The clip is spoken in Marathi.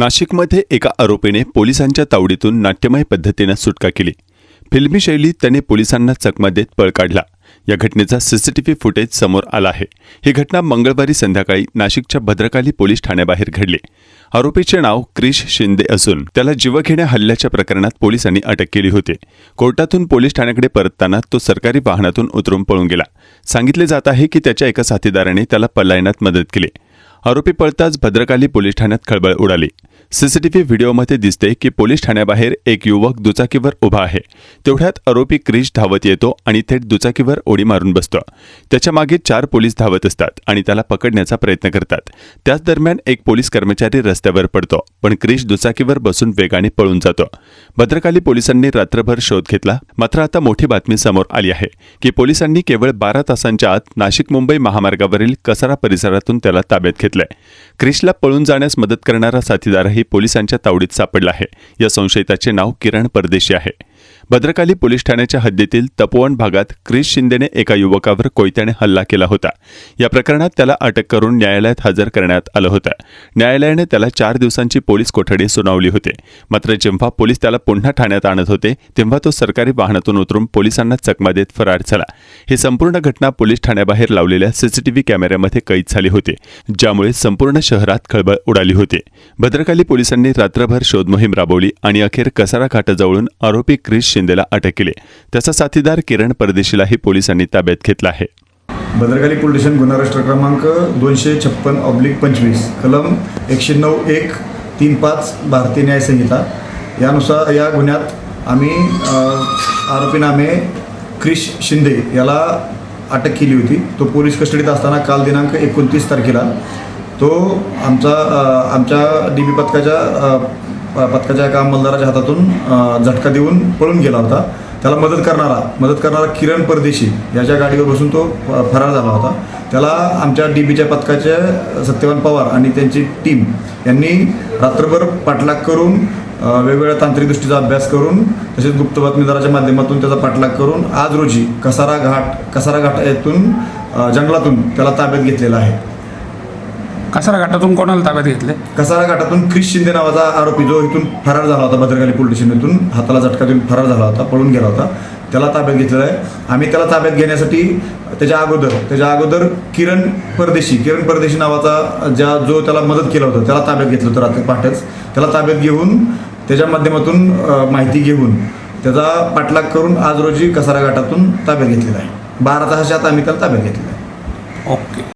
नाशिकमध्ये एका आरोपीने पोलिसांच्या तावडीतून नाट्यमय पद्धतीनं सुटका केली. फिल्मी शैलीत त्याने पोलिसांना चकमा देत पळ काढला. या घटनेचा सीसीटीव्ही फुटेज समोर आला आहे. ही घटना मंगळवारी संध्याकाळी नाशिकच्या भद्रकाली पोलीस ठाण्याबाहेर घडली. आरोपीचे नाव क्रिश शिंदे असून त्याला जीवघेण्या हल्ल्याच्या प्रकरणात पोलिसांनी अटक केली होती. कोर्टातून पोलीस ठाण्याकडे परतताना तो सरकारी वाहनातून उतरून पळून गेला. सांगितले जात आहे की त्याच्या एका साथीदाराने त्याला पलायनात मदत केली. आरोपी पळताच भद्रकाली पोलीस ठाण्यात खळबळ उडाली. सीसीटीव्ही व्हिडिओमध्ये दिसते की पोलीस ठाण्याबाहेर एक युवक दुचाकीवर उभा आहे. तेवढ्यात आरोपी क्रिश धावत येतो आणि थेट दुचाकीवर ओडी मारून बसतो. त्याच्यामागे चार पोलीस धावत असतात आणि त्याला पकडण्याचा प्रयत्न करतात. त्याच दरम्यान एक पोलीस कर्मचारी रस्त्यावर पडतो पण क्रिश दुचाकीवर बसून वेगाने पळून जातो. भद्रकाली पोलिसांनी रात्रभर शोध घेतला. मात्र आता मोठी बातमी समोर आली आहे की पोलिसांनी केवळ बारा तासांच्या आत नाशिक मुंबई महामार्गावरील कसारा परिसरातून त्याला ताब्यात घेतलंय. क्रिशला पळून जाण्यास मदत करणारा साथीदारही पोलिसांच्या तावडीत सापडला आहे. या संशयिताचे नाव किरण परदेशी आहे. भद्रकाली पोलीस ठाण्याच्या हद्दीतील तपोवन भागात क्रिस शिंदेने एका युवकावर कोयत्याने हल्ला केला होता. या प्रकरणात त्याला अटक करून न्यायालयात हजर करण्यात आलं होतं. न्यायालयाने त्याला चार दिवसांची पोलीस कोठडी सुनावली होती. मात्र जेव्हा पोलीस त्याला पुन्हा ठाण्यात आणत होते तेव्हा तो सरकारी वाहनातून उतरून पोलिसांना चकमा देत फरार झाला. ही संपूर्ण घटना पोलीस ठाण्याबाहेर लावलेल्या सीसीटीव्ही कॅमेऱ्यामध्ये कैद झाली होती ज्यामुळे संपूर्ण शहरात खळबळ उडाली होती. भद्रकाली पोलिसांनी रात्रभर शोध मोहीम राबवली आणि अखेर कसारा घाटाजवळून आरोपी क्रिस शिंदेला अटक केली. त्याचा साथीदार किरण परदेशीलाही पोलिसांनी ताब्यात घेतला आहे. भद्रकाली पोलीस स्टेशन गुन्हा राष्ट्र क्रमांक दोनशे छप्पन ऑब्लिक पंचवीस कलम एकशे नऊ एक तीन पाच भारतीय न्याय संहिता. यानुसार या गुन्ह्यात आम्ही अ, आरोपीनामे क्रिश शिंदे याला अटक केली होती. तो पोलीस कस्टडीत असताना काल दिनांक एकोणतीस तारखेला तो आमचा आमच्या डी बी पथकाच्या पथकाच्या एका अंमलदाराच्या हातातून झटका देऊन पळून गेला होता. त्याला मदत करणारा मदत करणारा किरण परदेशी याच्या गाडीवर बसून तो फ- फरार झाला होता. त्याला आमच्या डी बीच्या पथकाचे सत्यवान पवार आणि त्यांची टीम यांनी रात्रभर पाठलाग करून वेगवेगळ्या तांत्रिक दृष्टीचा अभ्यास करून तसेच गुप्त बातमीदाराच्या माध्यमातून त्याचा पाठलाग करून आज रोजी कसारा घाट कसारा घाट येथून जंगलातून त्याला ताब्यात घेतलेला आहे. कसारा घाटातून कोणाला ताब्यात घेतले? कसारा घाटातून क्रिश शिंदे नावाचा आरोपी जो इथून फरार झाला होता भद्रकाली पोलीस स्टेशन इथून हाताला झटका देऊन फरार झाला होता पळून गेला होता त्याला ताब्यात घेतलेला आहे. आम्ही त्याला ताब्यात घेण्यासाठी त्याच्या अगोदर त्याच्या अगोदर किरण परदेशी किरण परदेशी नावाचा ज्या जो त्याला मदत केलं होतं त्याला ताब्यात घेतलं होतं रात्री पहाटेच. त्याला ताब्यात घेऊन त्याच्या माध्यमातून माहिती घेऊन त्याचा पाठलाग करून आज रोजी कसारा घाटातून ताब्यात घेतलेला आहे. बारा तासाच्या आत आम्ही त्याला ताब्यात घेतलेला आहे. ओके.